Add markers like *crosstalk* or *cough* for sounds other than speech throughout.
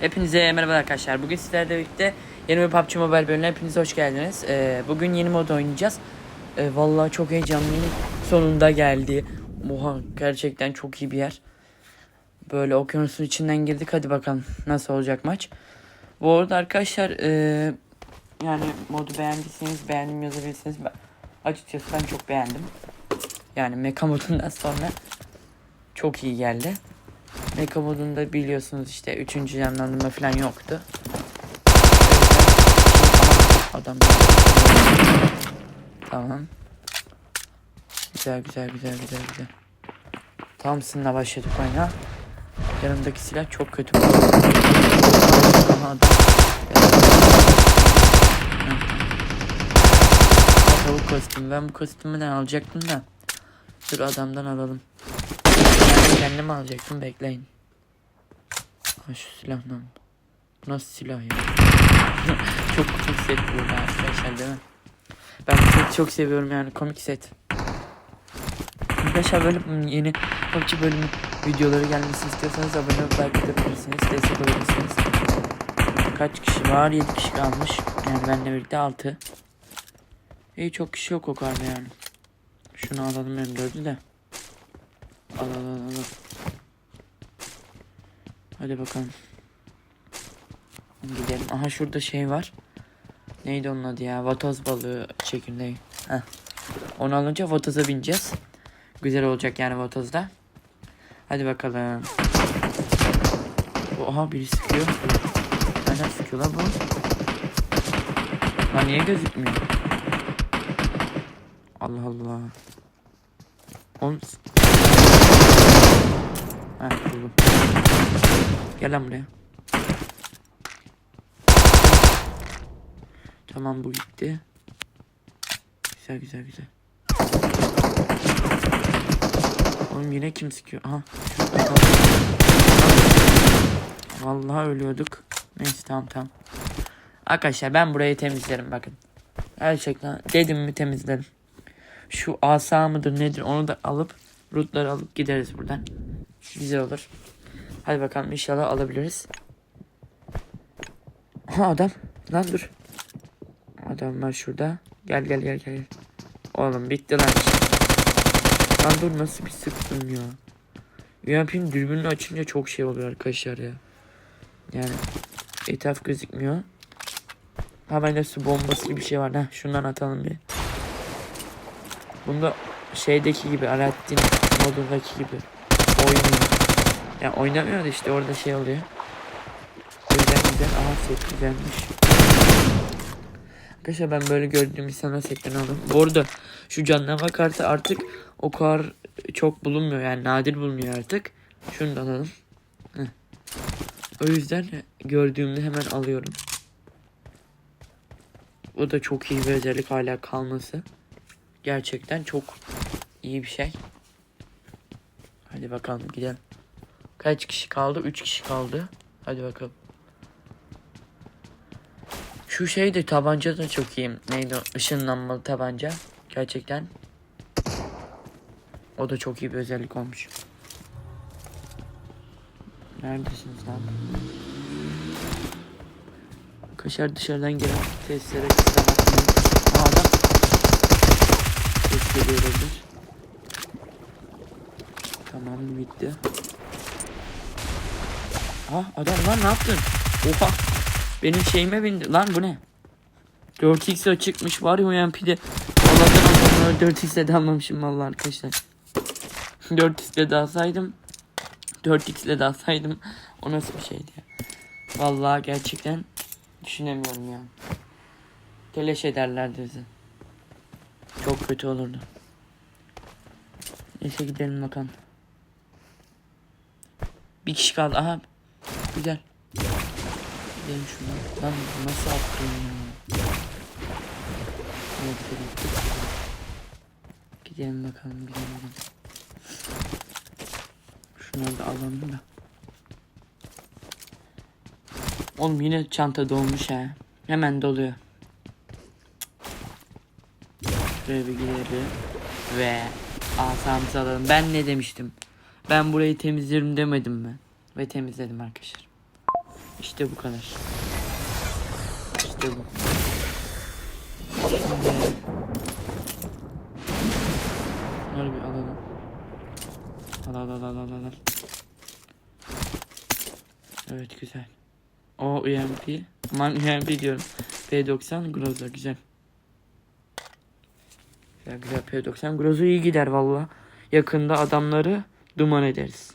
Hepinize merhaba arkadaşlar. Bugün sizlerle birlikte yeni bir PUBG Mobile bölümüne hepiniz hoş geldiniz. Ee, bugün yeni mod oynayacağız. Ee, vallahi çok heyecanlıyım. Sonunda geldi. Oha gerçekten çok iyi bir yer. Böyle okyanusun içinden girdik. Hadi bakalım nasıl olacak maç. Bu arada arkadaşlar ee, yani modu beğendiyseniz beğendim yazabilirsiniz. Ben, açıkçası ben çok beğendim. Yani mecha modundan sonra çok iyi geldi. Mecha modunda biliyorsunuz işte 3. canlandırma falan yoktu. Adam Tamam. Güzel güzel güzel güzel güzel. Thompson'la başladık oyuna. Yanımdaki silah çok kötü. Aha, adam. Tavuk kostümü. Ben bu kostümden alacaktım da. Dur adamdan alalım. Kendim alacaktım bekleyin. Ha şu silah lan. Nasıl silah ya? *laughs* çok komik set bu arkadaşlar değil mi? Ben seti çok seviyorum yani komik set. Arkadaşlar böyle yeni PUBG bölümü videoları gelmesini istiyorsanız abone olup like atabilirsiniz. Destek olabilirsiniz. Kaç kişi var? 7 kişi kalmış. Yani benimle birlikte 6. İyi çok kişi yok o kadar yani. Şunu alalım M4'ü de. Al al al al. Hadi bakalım. Gidelim. Aha şurada şey var. Neydi onun adı ya? Vatoz balığı çekirdeği. Heh. Onu alınca vatoza bineceğiz. Güzel olacak yani vatozda. Hadi bakalım. Oha biri sıkıyor. Nereden sıkıyor lan bu? Lan niye gözükmüyor? Allah Allah. Oğlum Ha buldum. Gel lan buraya. Tamam bu gitti. Güzel güzel güzel. Oğlum yine kim sıkıyor? Aha. Vallahi ölüyorduk. Neyse tamam tamam. Arkadaşlar ben burayı temizlerim bakın. Gerçekten dedim mi temizlerim. Şu asa mıdır nedir onu da alıp rootları alıp gideriz buradan. Güzel olur. Hadi bakalım inşallah alabiliriz. Ha adam. Lan dur. Adam var şurada. Gel gel gel gel. Oğlum bitti lan. Lan dur nasıl bir sıktın ya. UMP'nin dürbününü açınca çok şey oluyor arkadaşlar ya. Yani etraf gözükmüyor. Ha bende su bombası gibi bir şey var. Heh, şundan atalım bir. Bunda şeydeki gibi Alaaddin modundaki gibi oynuyor. Ya oynamıyor da işte orada şey oluyor. Güzel güzel. Aha set güzelmiş. Arkadaşlar ben böyle gördüğüm insanlar setten aldım. Bu arada şu canlama kartı artık o kadar çok bulunmuyor yani nadir bulunuyor artık. Şunu da alalım. Heh. O yüzden gördüğümde hemen alıyorum. O da çok iyi bir özellik hala kalması. Gerçekten çok iyi bir şey. Hadi bakalım gidelim. Kaç kişi kaldı? 3 kişi kaldı. Hadi bakalım. Şu şey de tabanca da çok iyi. Neydi o? Işınlanmalı tabanca. Gerçekten. O da çok iyi bir özellik olmuş. Neredesiniz lan? Kaşar dışarıdan gelen testlere kusura bakmayın. Adam. Ses geliyor olabilir. Tamam bitti. Ah adam lan ne yaptın? Oha. Benim şeyime bindi. Lan bu ne? 4x açıkmış var ya UMP'de. Allah'tan adamları 4x'le de almamışım vallahi arkadaşlar. 4x'le de alsaydım. 4x'le de alsaydım. O nasıl bir şeydi ya. Vallahi gerçekten düşünemiyorum ya. Teleş ederlerdi bizi. Çok kötü olurdu. Neyse gidelim bakalım. Bir kişi kaldı. Aha. Güzel. Gidelim şuna. Lan nasıl attın ya? Gidelim bakalım. Gidelim gidelim. Şunları da alalım da. Oğlum yine çanta dolmuş ha. Hemen doluyor. Şuraya bir gidelim. Ve asamızı alalım. Ben ne demiştim? Ben burayı temizlerim demedim mi? Ve temizledim arkadaşlar. İşte bu kadar. İşte bu. Şimdi Bunları bir alalım. Al al al al al al. Evet güzel. O UMP. Aman UMP diyorum. P90 Groza güzel. Güzel güzel P90 Groza iyi gider valla. Yakında adamları duman ederiz.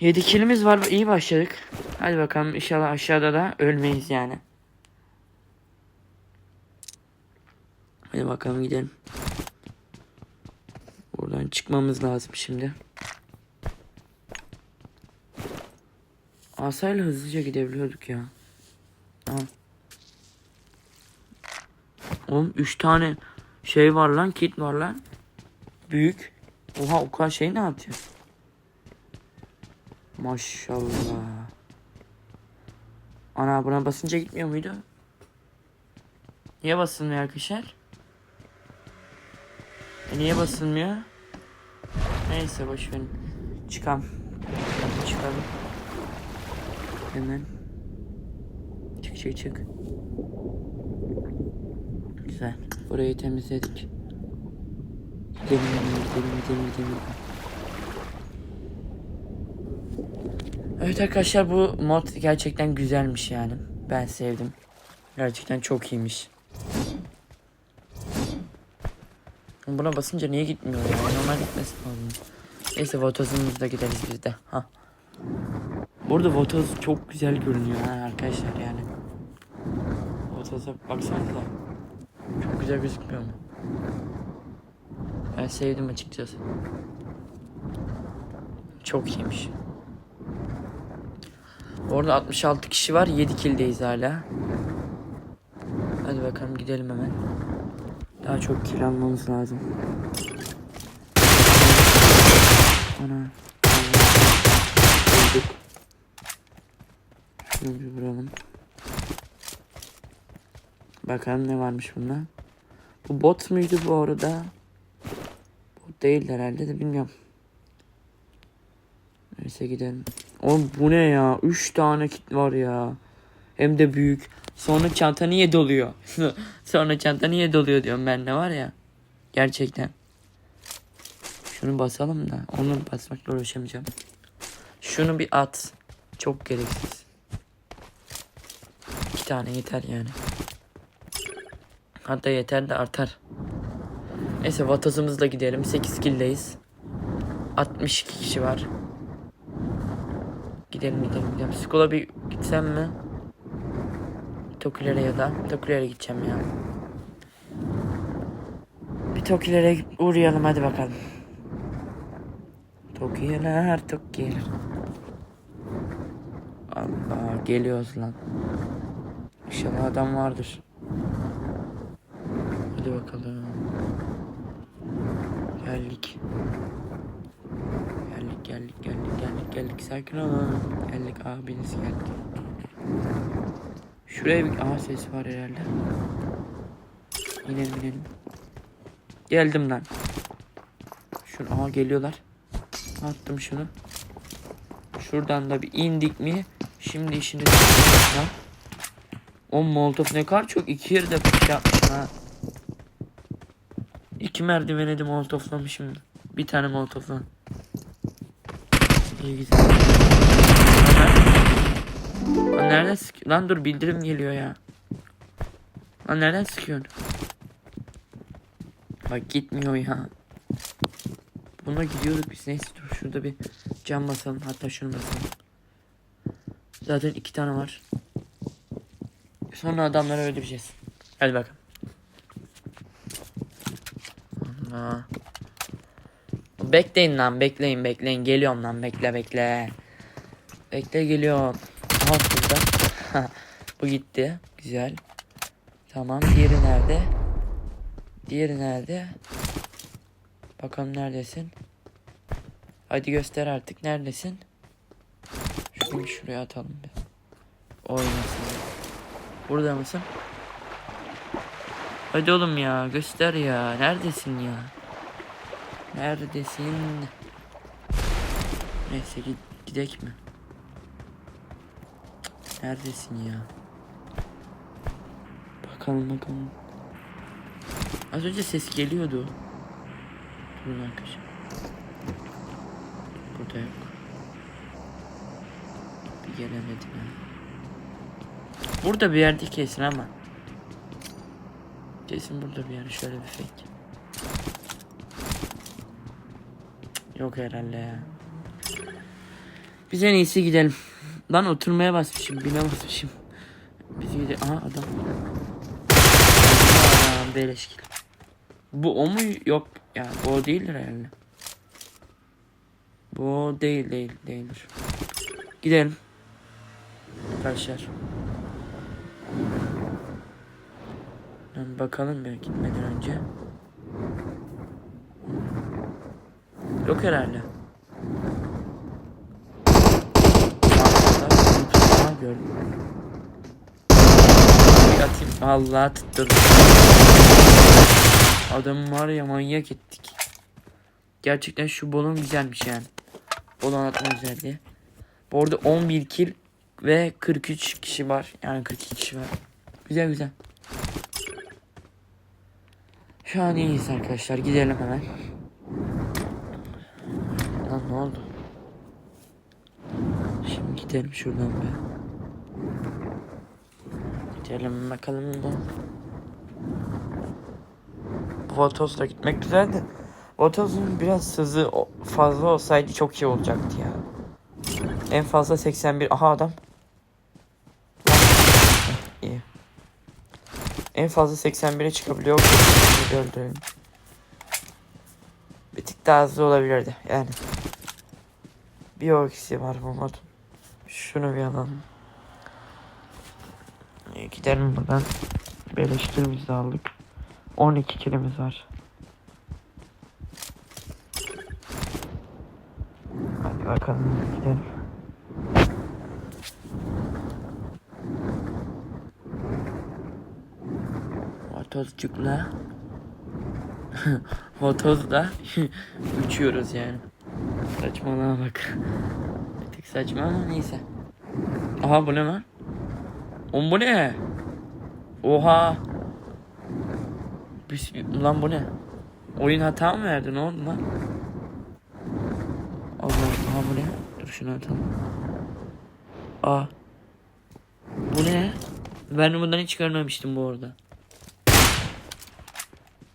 7 kilimiz var. iyi başladık. Hadi bakalım inşallah aşağıda da ölmeyiz yani. Hadi bakalım gidelim. Buradan çıkmamız lazım şimdi. Asayla hızlıca gidebiliyorduk ya. Tamam. Oğlum 3 tane şey var lan kit var lan. Büyük. Oha o kadar şey ne atıyor? Maşallah. Ana buna basınca gitmiyor muydu? Niye basılmıyor arkadaşlar? E niye basılmıyor? Neyse boş verin. Çıkalım. Hadi çıkalım. Hemen. Çık çık çık. Güzel. Burayı temizledik. Gidelim gidelim gidelim gidelim. Evet arkadaşlar bu mod gerçekten güzelmiş yani. Ben sevdim. Gerçekten çok iyiymiş. Buna basınca niye gitmiyor ya? Normal gitmesi lazım. Neyse votozumuzda gideriz biz de. Ha. Burada votoz çok güzel görünüyor ha arkadaşlar yani. Votoza baksanıza. Çok güzel gözükmüyor mu? Ben sevdim açıkçası. Çok iyiymiş. Orada 66 kişi var. 7 kildeyiz hala. Hadi bakalım gidelim hemen. Daha çok kill almamız lazım. Ana. Öldük. Şunu bir vuralım. Bakalım ne varmış bunda. Bu bot muydu bu arada? Değil herhalde de bilmiyorum. Neyse gidelim. Oğlum bu ne ya? 3 tane kit var ya. Hem de büyük. Sonra çanta niye doluyor? *laughs* Sonra çanta niye doluyor diyorum ben de var ya. Gerçekten. Şunu basalım da. Onu basmakla uğraşamayacağım. Şunu bir at. Çok gereksiz. İki tane yeter yani. Hatta yeter de artar. Neyse vatazımızla gidelim. 8 kildeyiz. 62 kişi var. Gidelim gidelim gidelim. Skola bir gitsem mi? Tokilere ya da Tokilere gideceğim ya. Bir Tokilere uğrayalım hadi bakalım. Tokiler Tokiler. Allah geliyoruz lan. İnşallah adam vardır. Hadi bakalım. Geldik. Geldik geldik geldik geldik geldik sakin olun. Geldik abiniz geldi. Şuraya bir aha ses var herhalde. İnelim inelim. Geldim lan. Şunu aha geliyorlar. Attım şunu. Şuradan da bir indik mi? Şimdi işini. O molotof ne kadar çok iki yerde şey yapmışım ha. İki merdivene de molotoflamışım. Bir tane molotofla. İyi güzel. Lan nereden sık... Lan dur bildirim geliyor ya. Lan nereden sıkıyorsun? Bak gitmiyor ya. Buna gidiyorduk biz. Neyse dur şurada bir cam basalım. Hatta şunu basalım. Zaten iki tane var. Sonra adamlara öldüreceğiz. Hadi bakalım. Bekleyin lan bekleyin bekleyin. Geliyorum lan bekle bekle. Bekle geliyorum. Aha burada. Bu gitti. Güzel. Tamam. Diğeri nerede? Diğeri nerede? Bakalım neredesin? Hadi göster artık neredesin? Şunu şuraya atalım bir. Oynasın. Burada mısın? Hadi oğlum ya göster ya. Neredesin ya? Neredesin? Neyse gid gidek mi? Neredesin ya? Bakalım bakalım. Az önce ses geliyordu. Durun arkadaşlar. Burada yok. Bir gelemedim ya. Burada bir yerde kesin ama. Kesin burada bir yerde şöyle bir fake. Yok herhalde ya. Biz en iyisi gidelim. Lan oturmaya basmışım, bine basmışım. Biz gidelim. Aha adam. Adam beleşkil. Bu o mu? Yok. Ya bu o değildir herhalde. Bu o değil değil değildir. Gidelim. Arkadaşlar. Lan bakalım bir gitmeden önce. Yok herhalde. Gördüm. Bir atayım. Allah tutturdu. Adam var ya manyak ettik. Gerçekten şu bolon güzelmiş yani. Bolon atma özelliği. Bu arada 11 kill ve 43 kişi var. Yani 42 kişi var. Güzel güzel. Şu an iyiyiz arkadaşlar. Gidelim hemen. Lan ne oldu? Şimdi gidelim şuradan be. Gidelim bakalım da. Vatos'la gitmek güzeldi. Vatos'un biraz hızı fazla olsaydı çok iyi olacaktı ya. En fazla 81. Aha adam. İyi. En fazla 81'e çıkabiliyor. Öldürelim. Bir tık daha hızlı olabilirdi yani. Bir o eksiği var bu. Şunu bir alalım. Ee, Gidelim buradan. Beleştirimizi de aldık. 12 kilimiz var. Hadi bakalım gidelim. Otozcukla *laughs* Otozla *laughs* uçuyoruz yani. Saçmalığa bak. Bir tık saçma ama neyse. Aha bu ne lan? Oğlum bu ne? Oha. Bismillah. Lan bu ne? Oyun hata mı verdi? Ne oldu lan? Allah aha bu ne? Dur şunu atalım. Aa. Bu ne? Ben bundan hiç görmemiştim bu arada.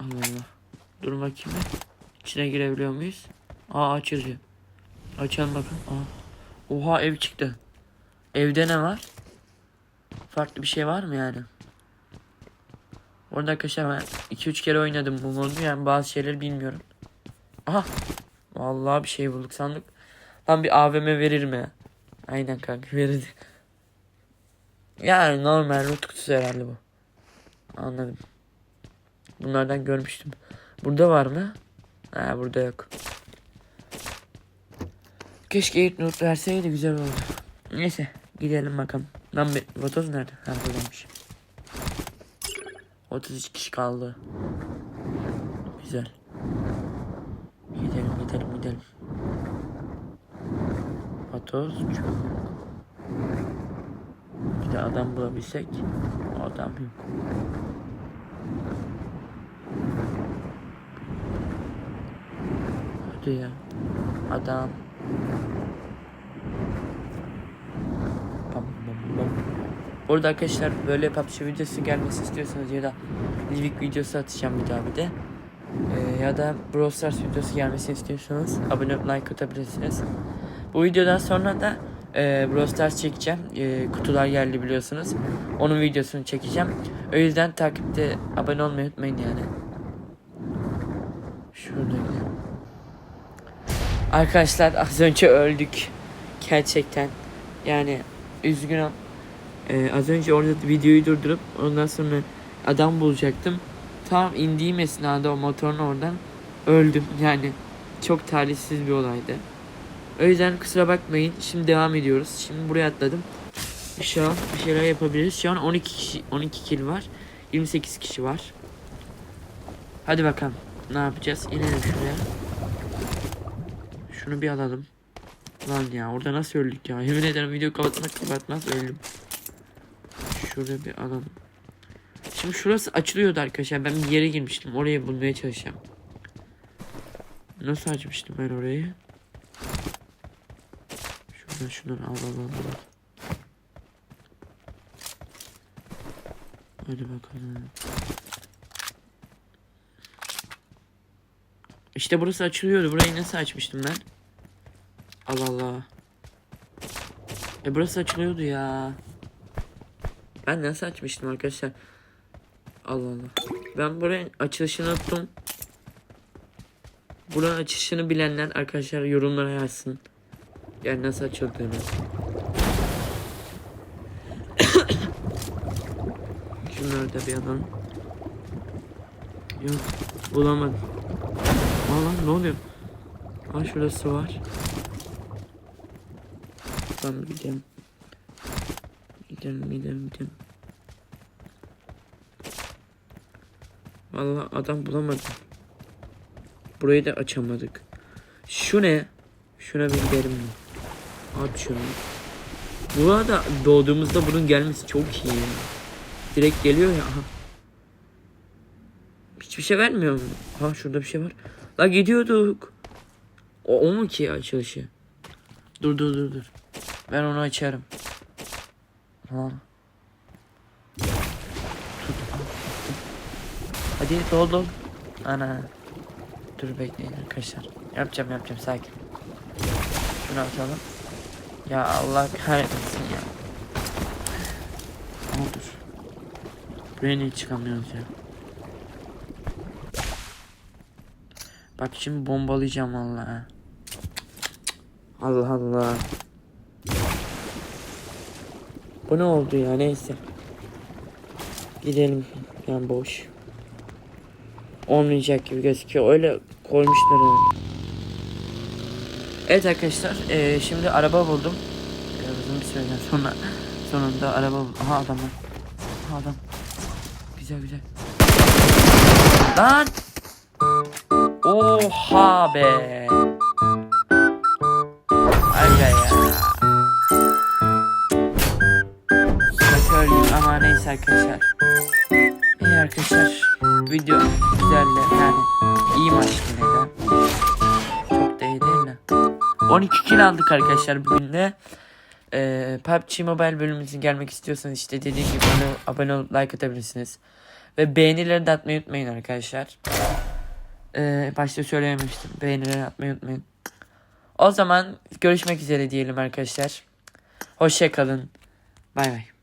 Allah Allah. Dur bakayım. İçine girebiliyor muyuz? Aa aç yazıyor. Açalım bakın. Aa. Oha ev çıktı. Evde ne var? Farklı bir şey var mı yani? Orada arkadaşlar ben 2-3 kere oynadım bu modu yani bazı şeyleri bilmiyorum. Aha. Vallahi bir şey bulduk sandık. Lan bir AVM verir mi? Aynen kanka verirdi. Yani normal root kutusu herhalde bu. Anladım. Bunlardan görmüştüm. Burada var mı? Ha burada yok. Keşke ilk not verseydi güzel olurdu. Neyse gidelim bakalım. Lan bir vatoz nerede? Ha buradaymış. 33 kişi kaldı. Güzel. Gidelim gidelim gidelim. Vatoz çok. Bir de adam bulabilsek. Adam yok. Hadi ya. Adam. Burada arkadaşlar böyle PUBG videosu gelmesi istiyorsanız ya da Livik videosu atacağım bir daha bir de. Ee, ya da Brawl Stars videosu gelmesini istiyorsanız abone olup like atabilirsiniz. Bu videodan sonra da e, Brawl Stars çekeceğim. E, kutular geldi biliyorsunuz. Onun videosunu çekeceğim. O yüzden takipte abone olmayı unutmayın yani. Şurada gidelim. Arkadaşlar az önce öldük. Gerçekten. Yani üzgünüm. Ee, az önce orada videoyu durdurup ondan sonra adam bulacaktım. Tam indiğim esnada o motorun oradan öldüm. Yani çok talihsiz bir olaydı. O yüzden kusura bakmayın. Şimdi devam ediyoruz. Şimdi buraya atladım. Şu an bir şeyler yapabiliriz. Şu an 12 kişi 12 kill var. 28 kişi var. Hadi bakalım. Ne yapacağız? İnelim şuraya. Şunu bir alalım. Lan ya orada nasıl öldük ya? Yemin ederim video kapatmak kapatmaz öldüm. Şurada bir alalım. Şimdi şurası açılıyordu arkadaşlar. Ben bir yere girmiştim. Oraya bulmaya çalışacağım. Nasıl açmıştım ben orayı? Şuradan şunları al al al. al. Hadi bakalım. İşte burası açılıyordu. Burayı nasıl açmıştım ben? Allah Allah. E burası açılıyordu ya. Ben nasıl açmıştım arkadaşlar? Allah Allah. Ben buranın açılışını unuttum. Buranın açılışını bilenler arkadaşlar yorumlara yazsın. Yani nasıl açıldığını. *coughs* Şunları da bir alalım. Yok bulamadım. Aa lan ne oluyor? Aa şurası var. Tamam gidelim. Gidelim gidelim gidelim. Vallahi adam bulamadım. Burayı da açamadık. Şu ne? Şuna bir gidelim mi? Aç şunu. Bu arada doğduğumuzda bunun gelmesi çok iyi. ya. Direkt geliyor ya. Aha. Hiçbir şey vermiyor mu? Ha şurada bir şey var. La gidiyorduk. O, o mu ki açılışı? Dur dur dur dur. Ben onu açarım. Ha. Tut. Hadi dol dol. Ana. Dur bekleyin arkadaşlar. Yapacağım yapacağım sakin. Şunu atalım. Ya Allah kahretsin ya. Ama dur. Buraya niye çıkamıyoruz ya? Bak şimdi bombalayacağım vallahi. Allah Allah. Bu ne oldu ya neyse. Gidelim. Yani boş. Olmayacak gibi gözüküyor. Öyle koymuşlar onu. Evet arkadaşlar. eee, şimdi araba buldum. Eee, uzun bir süreden sonra sonunda araba buldum. Aha adam var. Aha adam. Güzel güzel. Lan! Oha be. Şakörlük ama neyse arkadaşlar. İyi arkadaşlar. Video güzeldi yani. iyi maç yine de. Çok da iyi değil mi? 12 kill aldık arkadaşlar bugün de. Ee, PUBG Mobile bölümümüzün gelmek istiyorsanız işte dediğim gibi bana abone olup like atabilirsiniz. Ve beğenileri de atmayı unutmayın arkadaşlar. Ee, başta söylememiştim. Beğenileri atmayı unutmayın. O zaman görüşmek üzere diyelim arkadaşlar. Hoşça kalın. Bay bay.